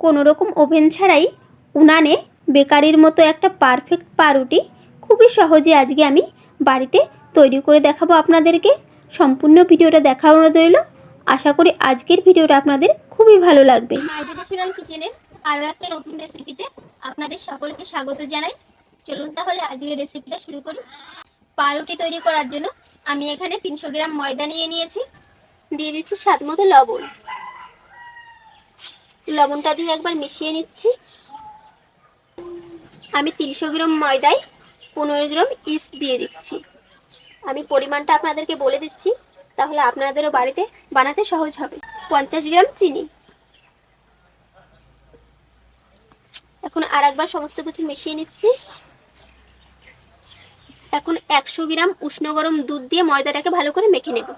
কোনো রকম ওভেন ছাড়াই উনানে বেকারির মতো একটা পারফেক্ট পাউরুটি খুবই সহজে আজকে আমি বাড়িতে তৈরি করে দেখাবো আপনাদেরকে। সম্পূর্ণ ভিডিওটা দেখা অনুরোধ রইল। আশা করি আজকের ভিডিওটা আপনাদের খুবই ভালো লাগবে। কিচেনের আরও একটা নতুন রেসিপিতে আপনাদের সকলকে স্বাগত জানাই। চলুন তাহলে আজকের রেসিপিটা শুরু করি। পাউরুটি তৈরি করার জন্য আমি এখানে তিনশো গ্রাম ময়দা নিয়ে নিয়েছি। দিয়ে দিচ্ছি স্বাদ মতো লবণ। লবণটা দিয়ে একবার মিশিয়ে নিচ্ছি। আমি তিনশো গ্রাম ময়দায় পনেরো গ্রাম ইস্ট দিয়ে দিচ্ছি। আমি পরিমাণটা আপনাদেরকে বলে দিচ্ছি, তাহলে আপনাদেরও বাড়িতে বানাতে সহজ হবে। পঞ্চাশ গ্রাম চিনি। এখন আর একবার সমস্ত কিছু মিশিয়ে নিচ্ছি। এখন একশো গ্রাম উষ্ণ গরম দুধ দিয়ে ময়দাটাকে ভালো করে মেখে নেব।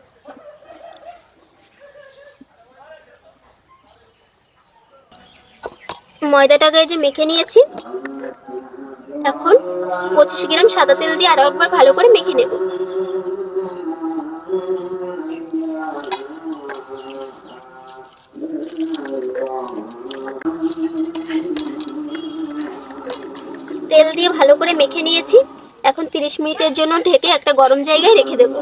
ময়দাটাকে যে মেখে নিয়েছি, এখন পঁচিশ গ্রাম সাদা তেল দিয়ে আরও একবার ভালো করে মেখে নেব। তেল দিয়ে ভালো করে মেখে নিয়েছি। এখন 30 মিনিটের জন্য ঢেকে একটা গরম জায়গায় রেখে দেব।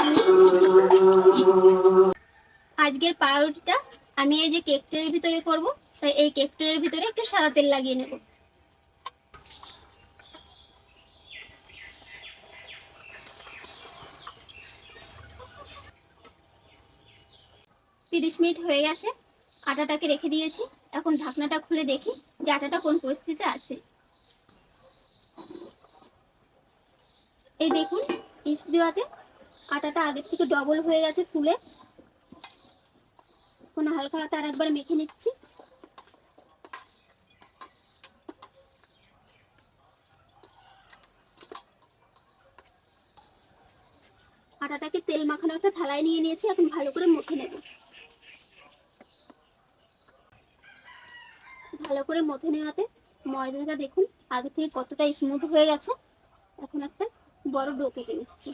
আজকের পাউরুটিটা আমি এই যে কেকটার ভিতরে করব তাই এই কেক ট্রের ভিতরে একটু সাদা তেল লাগিয়ে নেব। তিরিশ মিনিট হয়ে গেছে, আটাটাকে রেখে দিয়েছি। এখন ঢাকনাটা খুলে দেখি যে আটাটা কোন পরিস্থিতিতে আছে। এই দেখুন, ইস্ট দেওয়াতে আটাটা আগের থেকে ডবল হয়ে গেছে ফুলে। এখন হালকা হাতে আর একবার মেখে নিচ্ছি। আটাটাকে তেল মাখানো একটা থালায় নিয়ে নিয়েছি, এখন ভালো করে মুখে নেব। ভালো করে মথে নেওয়াতে ময়দাটা দেখুন, আগে থেকে কতটা স্মুথ হয়ে গেছে। এখন একটা বড় ডো কেটে নিচ্ছি।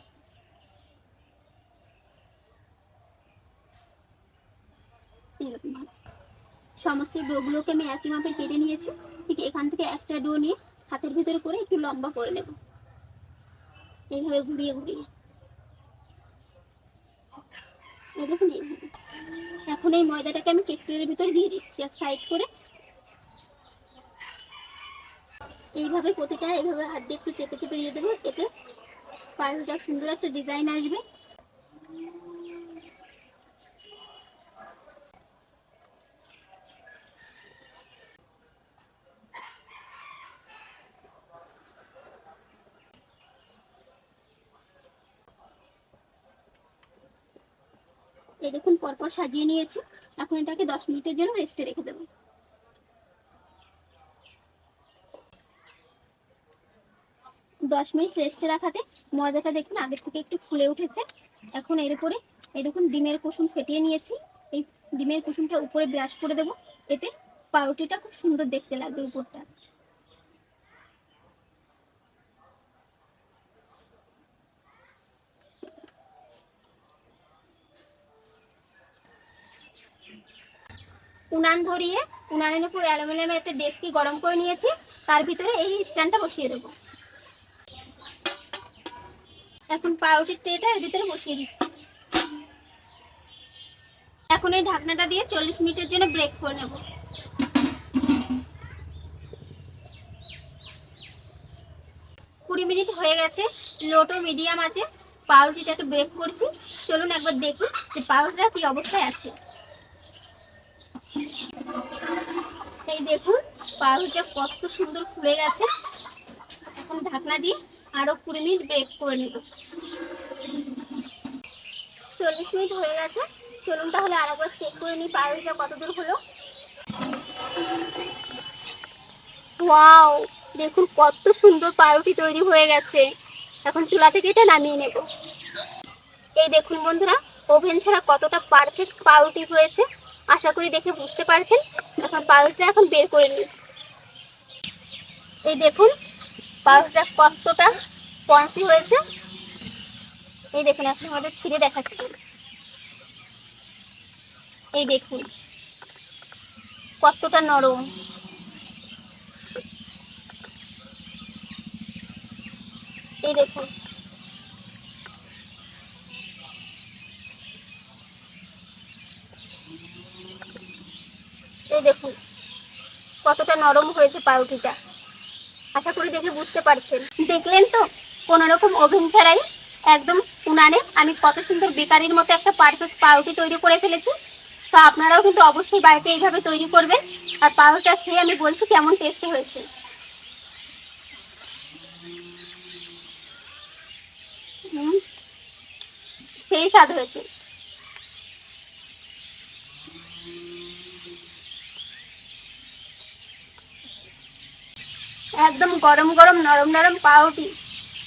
সমস্ত ডোগুলোকে আমি একই মাপে কেটে নিয়েছি। ঠিক এখান থেকে একটা ডো নিয়ে হাতের ভিতরে করে একটু লম্বা করে নেব। এইভাবে ঘুরিয়ে ঘুরিয়ে এই দেখুন এখন এই ময়দাটাকে আমি কেক ট্রের ভিতরে দিয়ে দিচ্ছি, এক সাইড করে। এইভাবে প্রতিটা, এইভাবে হাত দিয়ে একটু চেপে চেপে দিয়ে দেবো, এতে পাউরুটা সুন্দর একটা ডিজাইন আসবে। এই দেখুন, পরপর সাজিয়ে নিয়েছি। এখন এটাকে দশ মিনিটের জন্য রেস্টে রেখে দেবো। দশ মিনিট রেস্টে রাখাতে ময়দাটা দেখুন আগের থেকে একটু ফুলে উঠেছে। এখন এর উপরে এই দেখুন ডিমের কুসুম ফেটিয়ে নিয়েছি। এই ডিমের কুসুমটা উপরে ব্রাশ করে দেব। এতে পাউরুটিটা খুব সুন্দর দেখতে লাগবে উপরটা। উনান ধরিয়ে, উনানের উপর অ্যালুমিনিয়ামের একটা ডেস্কি গরম করে নিয়েছি, তার ভিতরে এই স্ট্যান্ডটা বসিয়ে দেবো। এখন পাউরুটির ট্রেটা এর ভিতরে বসিয়ে দিচ্ছি। এখন এই ঢাকনাটা দিয়ে চল্লিশ মিনিটের জন্য ব্রেক করে নেব। কুড়ি মিনিট হয়ে গেছে লো টু মিডিয়াম আছে, পাউরুটিটাকে ব্রেক করছি। চলুন একবার দেখি যে পাউরুটিটা কি অবস্থায় আছে। এই দেখুন, পাউরুটিটা কত সুন্দর ফুলে গেছে। এখন ঢাকনা দিয়ে আরও কুড়ি মিনিট ব্রেক করে নেব। চল্লিশ মিনিট হয়ে গেছে। চলুন তাহলে আর একবার চেক করে নিই পাউরুটিটা কত দূর হলো। ওয়াও দেখুন, কত সুন্দর পাউরুটি তৈরি হয়ে গেছে। এখন চুলা থেকে এটা নামিয়ে নেব। এই দেখুন বন্ধুরা, ওভেন ছাড়া কতটা পারফেক্ট পাউরুটি হয়েছে। আশা করি দেখে বুঝতে পারছেন। এখন পাউরুটিটা এখন বের করে নিই। এই দেখুন, পাউরুটিটা কতটা পঞ্চি হয়েছে। এই দেখুন, এখন আমাদের ছিঁড়ে দেখাচ্ছি। এই দেখুন, কতটা নরম। এই দেখুন দেখুন। কতটা নরম হয়েছে পাউরুটিটা। আশা করি দেখে বুঝতে পারছেন। দেখলেন তো কোনো রকম ওভেন ছাড়াই একদম উনানে আমি কত সুন্দর বেকারির মতো একটা পারফেক্ট পাউরুটি তৈরি করে ফেলেছি। তো আপনারাও কিন্তু অবশ্যই বাড়িতে এইভাবে তৈরি করবেন। আর পাউরুটিটা খেয়ে আমি বলছি কেমন টেস্টি হয়েছে। সেই স্বাদ হয়েছে। একদম গরম গরম, নরম নরম পাউরুটি।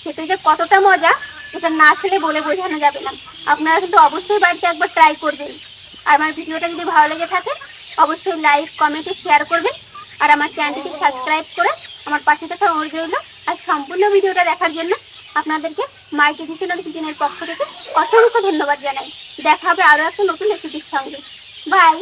খেতে যে কতটা মজা, এটা না খেলে বলে বোঝানো যাবে না। আপনারা কিন্তু অবশ্যই বাড়িতে একবার ট্রাই করবেন। আর আমার ভিডিওটা যদি ভালো লেগে থাকে, অবশ্যই লাইক কমেন্টে শেয়ার করবেন। আর আমার চ্যানেলটি সাবস্ক্রাইব করে আমার পাশে থাকা অনুরোধ রইল। আর সম্পূর্ণ ভিডিওটা দেখার জন্য আপনাদেরকে মাই ট্রেডিশনাল কিচেনের পক্ষ থেকে অসংখ্য ধন্যবাদ জানাই। দেখা হবে আরও একটা নতুন রেসিপির সঙ্গে। বাই